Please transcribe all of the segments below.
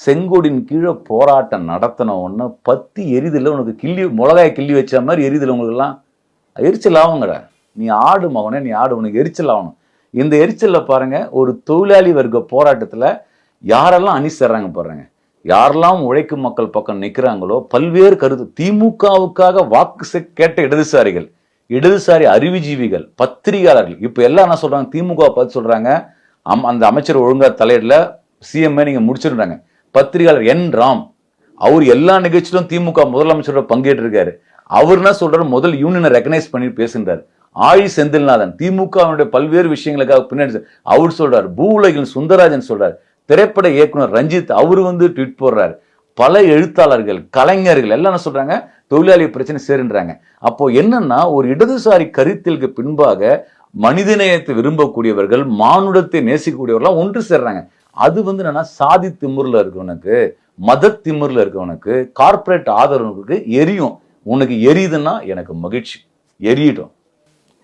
செங்கோடின் கீழே போராட்டம் நடத்தின உடனே பத்தி எரிதல உனக்கு கிள்ளி மிளகாய கிள்ளி வச்ச மாதிரி எரிதல் உங்களுக்குலாம் எரிச்சல் ஆகுங்கடா. நீ ஆடு மகனே நீ ஆடு உனக்கு எரிச்சல் ஆகணும். இந்த எரிச்சலில் பாருங்க ஒரு தொழிலாளி வர்க்க போராட்டத்தில் யாரெல்லாம் அணி சேர்றாங்க பாருங்க. யாரெல்லாம் உழைக்கும் மக்கள் பக்கம் நிற்கிறாங்களோ பல்வேறு கருத்து திமுகவுக்காக வாக்கு கேட்ட இடதுசாரிகள் இடதுசாரி அறிவுஜீவிகள் பத்திரிகையாளர்கள் இப்போ எல்லாம் என்ன சொல்கிறாங்க திமுக பார்த்து சொல்கிறாங்க அம்- அந்த அமைச்சர் ஒழுங்காக தலையிடல சிஎம்ஏ நீங்கள் முடிச்சிருந்தாங்க. பத்திரிகையாளர் என் ராம் அவர் எல்லா நிகழ்ச்சியிலும் திமுக முதலமைச்சரோட பங்கேற்றிருக்காரு. அவர் என்ன சொல்றாரு? முதல் யூனியனை ரெக்கனைஸ் பண்ணி பேசுகிறார் ஆழி செந்தில்நாதன் திமுகவினுடைய பல்வேறு விஷயங்களுக்காக பின்னாடி அவர் சொல்றாரு பூ சுந்தரராஜன் சொல்றார் திரைப்பட இயக்குனர் ரஞ்சித் அவர் வந்து ட்வீட் போடுறாரு. பல எழுத்தாளர்கள் கலைஞர்கள் எல்லாம் என்ன சொல்றாங்க? தொழிலாளி பிரச்சனை சேருன்றாங்க. அப்போ என்னன்னா ஒரு இடதுசாரி கருத்திற்கு பின்பாக மனிதநேயத்தை விரும்பக்கூடியவர்கள் மானுடத்தை நேசிக்கக்கூடியவர்கள்லாம் ஒன்று சேர்றாங்க. அது வந்து என்னன்னா சாதி திமிர்ல இருக்கவனுக்கு மத திமிர்ல இருக்கவனுக்கு கார்ப்பரேட் ஆதரவுக்கு எரியும். உனக்கு எரியுதுன்னா எனக்கு மகிழ்ச்சி. எரியட்டும்.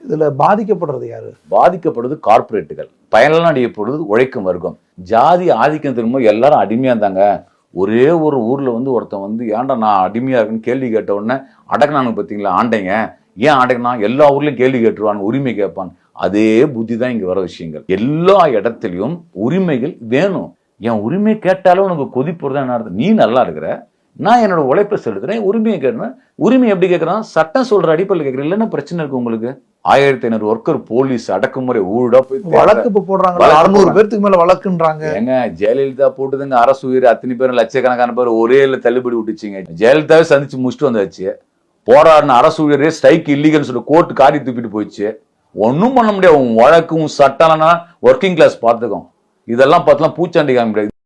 இதுல பாதிக்கப்படுறது யாரு? பாதிக்கப்படுவது கார்ப்பரேட்டுகள் பயனடையப்படுவது உழைக்கும் வர்க்கம். ஜாதி ஆதிக்கம் திரும்ப எல்லாரும் அடிமையா இருந்தாங்க. ஒரே ஒரு ஊர்ல வந்து ஒருத்தன் வந்து ஏன்டா நான் அடிமையா இருக்குன்னு கேள்வி கேட்ட உடனே அடக்குனானு பார்த்தீங்களா ஆண்டைங்க? ஏன் அடக்குனா? எல்லா ஊர்லயும் கேள்வி கேட்டுருவான் உரிமை கேட்பான். அதே புத்தி தான் இங்க வர விஷயங்கள். எல்லா இடத்துலயும் உரிமைகள் வேணும். என் உரிமை கேட்டாலும் உனக்கு கொதிப்புறதா என்ன அர்த்தம்? நீ நல்லா இருக்கிற நான் என்னோட உழைப்பை செலுத்துறேன் உரிமையை கேட்கிறேன். உரிமை எப்படி கேட்கறான்? சட்டம் சொல்ற அடிப்படையில் கேட்கறேன். இல்லைன்னா பிரச்சனை இருக்கு உங்களுக்கு? ஆயிரத்தி ஐநூறு ஒர்க்கர் போலீஸ் அடக்குமுறை ஊழா போய் வழக்கு இப்ப போடுறாங்க அறுநூறு. பேர்த்துக்கு மேல வழக்குன்றாங்க. ஏங்க ஜெயலலிதா போட்டதுங்க அரசு உயிர் அத்தனை பேர் லட்சக்கணக்கான பேர் ஒரே இல்ல தள்ளுபடி விட்டுச்சிங்க. ஜெயலலிதாவே சந்திச்சு முடிச்சுட்டு வந்தாச்சு. போராடின அரசு உயிரே ஸ்ட்ரைக் இல்லீகல்னு சொல்லி கோர்ட்டு காரி தூக்கிட்டு போயிடுச்சு. ஒன்றும் பண்ண முடியாது. உன் வழக்கு உன் சட்டம்னா ஒர்க்கிங் கிளாஸ் பார்த்துக்கும் இதெல்லாம் பார்த்துலாம் பூச்சாண்டி காமிக்க